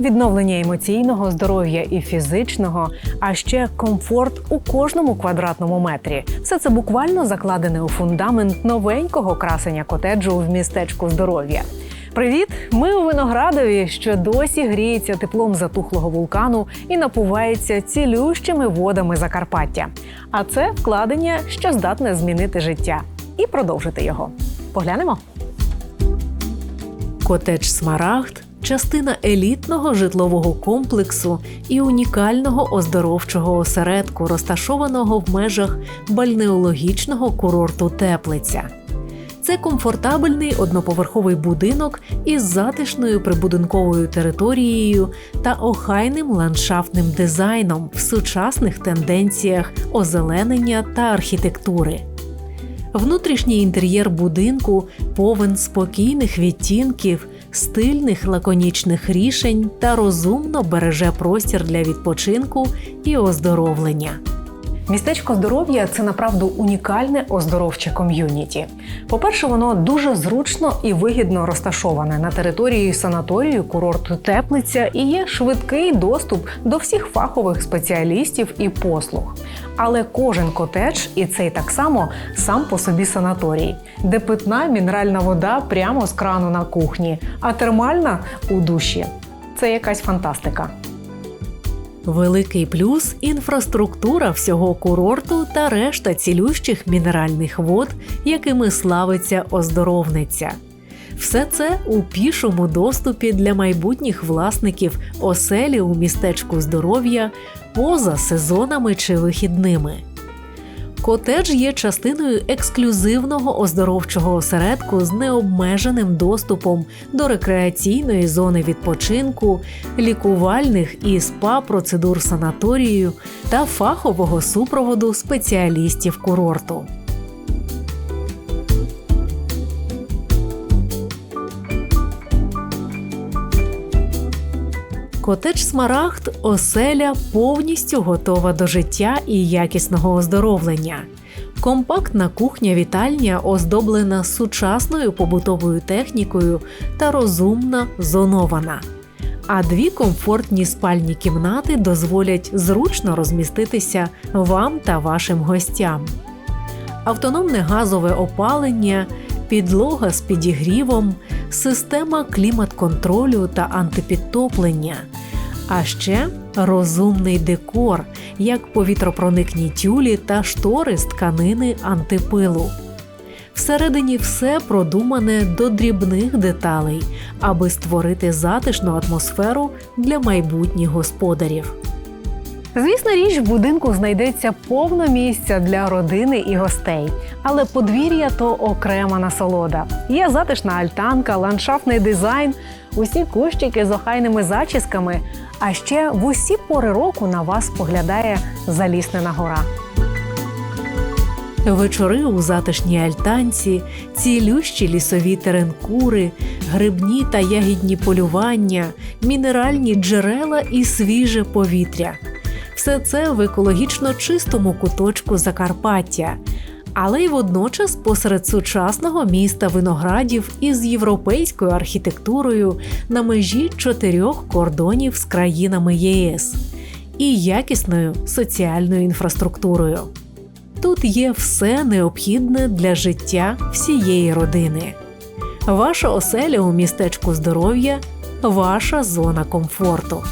відновлення емоційного здоров'я і фізичного, а ще комфорт у кожному квадратному метрі. Все це буквально закладене у фундамент новенького красення котеджу в містечку здоров'я. Привіт! Ми у виноградові, що досі гріється теплом затухлого вулкану і напувається цілющими водами Закарпаття. А це вкладення, що здатне змінити життя і продовжити його. Поглянемо. Котедж Смарагд частина елітного житлового комплексу і унікального оздоровчого осередку, розташованого в межах бальнеологічного курорту Теплиця. Це комфортабельний одноповерховий будинок із затишною прибудинковою територією та охайним ландшафтним дизайном в сучасних тенденціях озеленення та архітектури. Внутрішній інтер'єр будинку повен спокійних відтінків, стильних лаконічних рішень та розумно береже простір для відпочинку і оздоровлення. Містечко здоров'я це направду унікальне оздоровче ком'юніті. По-перше, воно дуже зручно і вигідно розташоване на території санаторію курорту Теплиця і є швидкий доступ до всіх фахових спеціалістів і послуг. Але кожен котедж, і цей так само сам по собі санаторій, де питна мінеральна вода прямо з крану на кухні, а термальна у душі. Це якась фантастика. Великий плюс інфраструктура всього курорту та решта цілющих мінеральних вод, якими славиться оздоровниця. Все це у пішому доступі для майбутніх власників оселі у містечку здоров'я поза сезонами чи вихідними. Котедж є частиною ексклюзивного оздоровчого осередку з необмеженим доступом до рекреаційної зони відпочинку, лікувальних і спа процедур санаторію та фахового супроводу спеціалістів курорту. Котедж Смарагд оселя повністю готова до життя і якісного оздоровлення. Компактна кухня-вітальня оздоблена сучасною побутовою технікою та розумно зонована. А дві комфортні спальні кімнати дозволять зручно розміститися вам та вашим гостям. Автономне газове опалення, підлога з підігрівом, система клімат-контролю та антипідтоплення. А ще розумний декор, як повітропроникні тюлі та штори з тканини антипилу. Всередині все продумане до дрібних деталей, аби створити затишну атмосферу для майбутніх господарів. Звісно, річ в будинку знайдеться повно місця для родини і гостей, але подвір'я то окрема насолода. Є затишна альтанка, ландшафтний дизайн, усі кущики з охайними зачісками. А ще в усі пори року на вас поглядає заліснена гора. Вечори у затишній альтанці, цілющі лісові теренкури, грибні та ягідні полювання, мінеральні джерела і свіже повітря. Все це в екологічно чистому куточку Закарпаття, але й водночас посеред сучасного міста виноградів із європейською архітектурою на межі чотирьох кордонів з країнами ЄС і якісною соціальною інфраструктурою. Тут є все необхідне для життя всієї родини. Ваша оселя у містечку здоров'я, ваша зона комфорту.